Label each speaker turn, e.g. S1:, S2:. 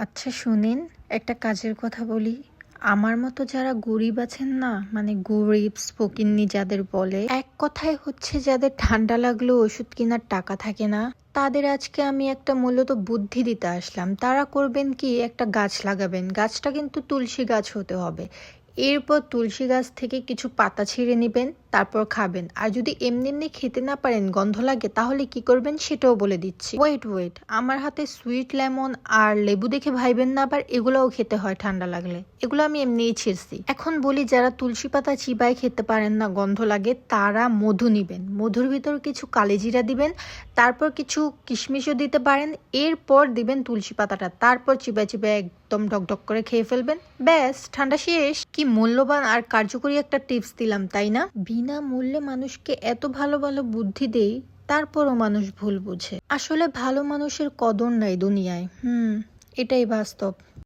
S1: আচ্ছা শুনেন, একটা কাজের কথা বলি। আমার মতো যারা গরিব আছেন না মানে গরিব স্পোকিন্নি যাদের বলে, এক কথায় হচ্ছে যাদের ঠান্ডা লাগল ওষুধ কেনার টাকা থাকে না, তাদের আজকে আমি একটা মূলত বুদ্ধি দিতে আসলাম। তারা করবেন কি, একটা গাছ লাগাবেন। গাছটা কিন্তু তুলসী গাছ হতে হবে। এরপর তুলসী গাছ থেকে কিছু পাতা ছিঁড়ে নেবেন তারপর খাবেন। আর যদি এমনি এমনি খেতে না পারেন, গন্ধ লাগে, তাহলে কি করবেন সেটাও বলে দিচ্ছি। ওয়েট ওয়েট আমার হাতে সুইট লেমন আর লেবু দেখে ভাইবেন না, আবার এগুলোও খেতে হয় ঠান্ডা লাগলে। এগুলো আমি এমনিই ছিঁড়ছি। এখন বলি, যারা তুলসী পাতা চিবাই খেতে পারেন না, গন্ধ লাগে, তারা মধু নিবেন। মধুর ভিতর কিছু কালেজিরা দিবেন, তারপর কিছু কিশমিশও দিতে পারেন, এরপর দিবেন তুলসী পাতাটা। তারপর চিবাই চিবাই একদম ঢকঢক করে খেয়ে ফেলবেন। ব্যাস, ঠান্ডা শেষ। কি মূল্যবান আর কার্যকরী একটা টিপস দিলাম, তাই না? বিনা মূল্যে মানুষকে এত ভালো ভালো বুদ্ধি দেই, তারপরও মানুষ ভুল বুঝে। আসলে ভালো মানুষের কদর নাই দুনিয়ায়। হুম, এটাই বাস্তব।